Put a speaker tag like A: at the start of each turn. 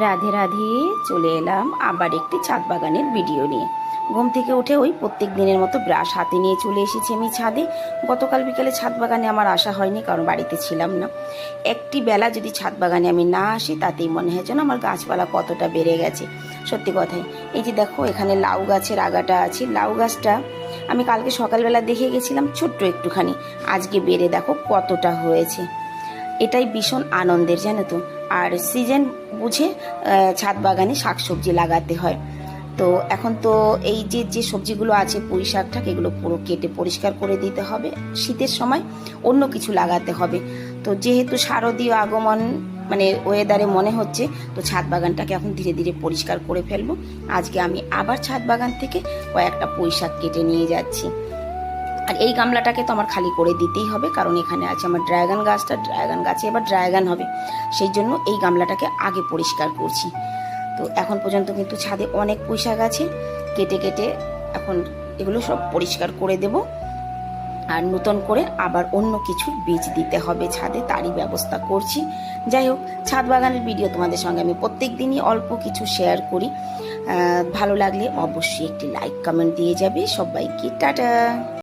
A: রাধে রাধে, চলে এলাম আবার একটি ছাদ বাগানের ভিডিও নিয়ে। ঘুম থেকে উঠে ওই প্রত্যেক দিনের মতো ব্রাশ হাতে নিয়ে চলে এসেছি আমি ছাদে। গতকাল বিকালে ছাদ বাগানে আমার আসা হয়নি, কারণ বাড়িতে ছিলাম না। একটি বেলা যদি ছাদ বাগানে আমি না আসি, তাতেই মনে হয় যেন আমার গাছপালা কতটা বেড়ে গেছে। সত্যি কথাই এই যে দেখো, এখানে লাউ গাছের আগাটা আছে। লাউ গাছটা আমি কালকে সকালবেলা দেখে গেছিলাম, ছোট্ট একটুখানি। আজকে বেড়ে দেখো কতটা হয়েছে। এটাই ভীষণ আনন্দের, জানো তো। আর সিজন বুঝে ছাদ বাগানে শাকসবজি লাগাতে হয়। তো এখন তো এই যে যে সবজিগুলো আছে, পুঁই শাক ঠাক, এগুলো পুরো কেটে পরিষ্কার করে দিতে হবে। শীতের সময় অন্য কিছু লাগাতে হবে। তো যেহেতু শারদীয় আগমন মানে ওয়েদারে মনে হচ্ছে, তো ছাদ বাগানটাকে এখন ধীরে ধীরে পরিষ্কার করে ফেলব। আজকে আমি আবার ছাদ বাগান থেকে কয়েকটা পুঁই শাক কেটে নিয়ে যাচ্ছি। আর এই গামলাটাকে তো আমার খালি করে দিতেই হবে, কারণ এখানে আছে আমার ড্রাগন গাছটা, ড্রাগন গাছে এবার ড্রাগন হবে। সেই জন্য এই গামলাটাকে আগে পরিষ্কার করছি। তো এখন পর্যন্ত কিন্তু ছাদে অনেক পুঁইশাক আছে, কেটে কেটে এখন এগুলো সব পরিষ্কার করে দেব। আর নতুন করে আবার অন্য কিছুর বীজ দিতে হবে ছাদে, তারই ব্যবস্থা করছি। যাই হোক, ছাদ বাগানের ভিডিও তোমাদের সঙ্গে আমি প্রত্যেক দিনই অল্প কিছু শেয়ার করি। ভালো লাগলে অবশ্যই একটি লাইক কমেন্ট দিয়ে যাবে। সবাইকে টাটা!